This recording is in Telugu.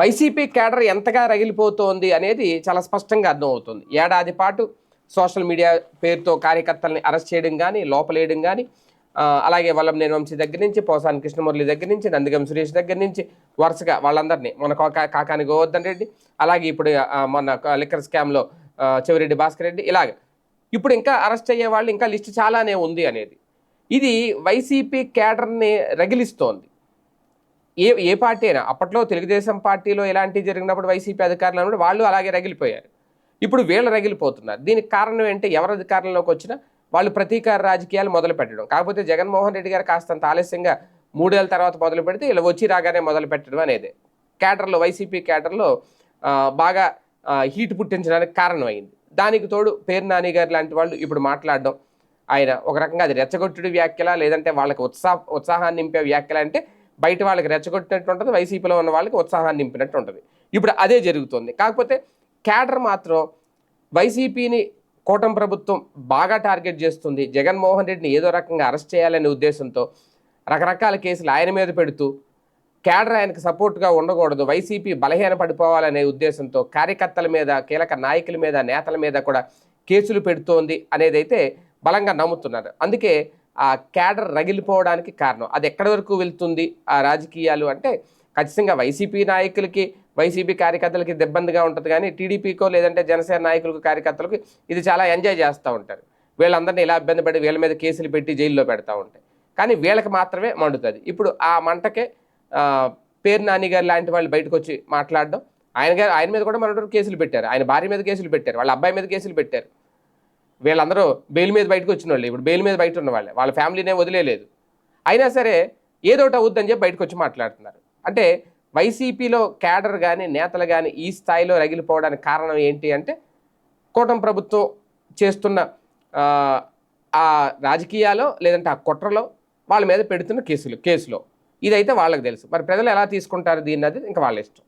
వైసీపీ కేడర్ ఎంతగా రగిలిపోతోంది అనేది చాలా స్పష్టంగా అర్థమవుతుంది. ఏడాది పాటు సోషల్ మీడియా పేరుతో కార్యకర్తల్ని అరెస్ట్ చేయడం కానీ లోపలేయడం కానీ అలాగే వల్లం వంశీ దగ్గర నుంచి పోసాని కృష్ణమురళి దగ్గర నుంచి నందిగం సురేష్ దగ్గర నుంచి వరుసగా వాళ్ళందరినీ మన కాకా కాకాని గోవర్ధన్ రెడ్డి అలాగే ఇప్పుడు మన లిక్కర్ స్కామ్లో చెవిరెడ్డి భాస్కర్ రెడ్డి ఇలాగ. ఇప్పుడు ఇంకా అరెస్ట్ అయ్యే వాళ్ళు ఇంకా లిస్ట్ చాలానే ఉంది అనేది. ఇది వైసీపీ కేడర్ని రగిలిస్తోంది. ఏ ఏ పార్టీ అయినా అప్పట్లో తెలుగుదేశం పార్టీలో ఇలాంటివి జరిగినప్పుడు వైసీపీ అధికారులు అన్నప్పుడు వాళ్ళు అలాగే రగిలిపోయారు. ఇప్పుడు వీళ్ళు రగిలిపోతున్నారు. దీనికి కారణం ఏంటి? ఎవరు అధికారంలోకి వచ్చినా వాళ్ళు ప్రతీకార రాజకీయాలు మొదలు పెట్టడం. కాకపోతే జగన్మోహన్ రెడ్డి గారు కాస్తంత ఆలస్యంగా మూడేళ్ళ తర్వాత మొదలు పెడితే ఇలా వచ్చి రాగానే మొదలు పెట్టడం అనేది క్యాటర్లో వైసీపీ క్యాటర్లో బాగా హీట్ పుట్టించడానికి కారణమైంది. దానికి తోడు పేరు నాని గారు లాంటి వాళ్ళు ఇప్పుడు మాట్లాడడం. ఆయన ఒక రకంగా అది రెచ్చగొట్టుడు వ్యాఖ్యల లేదంటే వాళ్ళకి ఉత్సాహ ఉత్సాహాన్ని నింపే వ్యాఖ్యల అంటే బయట వాళ్ళకి రెచ్చగొట్టినట్టు ఉంటుంది వైసీపీలో ఉన్న వాళ్ళకి ఉత్సాహాన్ని నింపినట్టు ఉంటుంది ఇప్పుడు అదే జరుగుతుంది. కాకపోతే క్యాడర్ మాత్రం వైసీపీని కూటమి ప్రభుత్వం బాగా టార్గెట్ చేస్తుంది. జగన్మోహన్ రెడ్డిని ఏదో రకంగా అరెస్ట్ చేయాలనే ఉద్దేశంతో రకరకాల కేసులు ఆయన మీద పెడుతూ క్యాడర్ ఆయనకు సపోర్ట్గా ఉండకూడదు వైసీపీ బలహీన పడిపోవాలనే ఉద్దేశంతో కార్యకర్తల మీద కీలక నాయకుల మీద నేతల మీద కూడా కేసులు పెడుతోంది అనేది అయితే బలంగా నమ్ముతున్నారు. అందుకే ఆ క్యాడర్ రగిలిపోవడానికి కారణం. అది ఎక్కడి వరకు వెళ్తుంది? ఆ రాజకీయాలు అంటే ఖచ్చితంగా వైసీపీ నాయకులకి వైసీపీ కార్యకర్తలకి ఇది ఇబ్బందిగా ఉంటుంది కానీ టీడీపీకో లేదంటే జనసేన నాయకులకు కార్యకర్తలకు ఇది చాలా ఎంజాయ్ చేస్తూ ఉంటారు. వీళ్ళందరినీ ఇలా ఇబ్బంది పడి వీళ్ళ మీద కేసులు పెట్టి జైల్లో పెడతా ఉంటాయి. కానీ వీళ్ళకి మాత్రమే మండుతుంది. ఇప్పుడు ఆ మంటకే పేరు నాని గారు లాంటి వాళ్ళు బయటకు వచ్చి మాట్లాడడం ఆయన గారు ఆయన మీద కూడా మరొకరు కేసులు పెట్టారు. ఆయన భార్య మీద కేసులు పెట్టారు. వాళ్ళ అబ్బాయి మీద కేసులు పెట్టారు. వీళ్ళందరూ బెయిల్ మీద బయటకు వచ్చిన వాళ్ళు ఇప్పుడు బెయిల్ మీద బయట ఉన్న వాళ్ళే వాళ్ళ ఫ్యామిలీనే వదిలేదు అయినా సరే ఏదో ఒకటి అవుద్దని చెప్పి బయటకు వచ్చి మాట్లాడుతున్నారు. అంటే వైసీపీలో క్యాడర్ కానీ నేతలు కానీ ఈ స్థాయిలో రగిలిపోవడానికి కారణం ఏంటి అంటే కూటమి ప్రభుత్వం చేస్తున్న ఆ, ఆ రాజకీయాలో లేదంటే ఆ కుట్రలో వాళ్ళ మీద పెడుతున్న కేసులు కేసులో. ఇదైతే వాళ్ళకి తెలుసు. మరి ప్రజలు ఎలా తీసుకుంటారు దీన్ని అది ఇంకా వాళ్ళ ఇష్టం.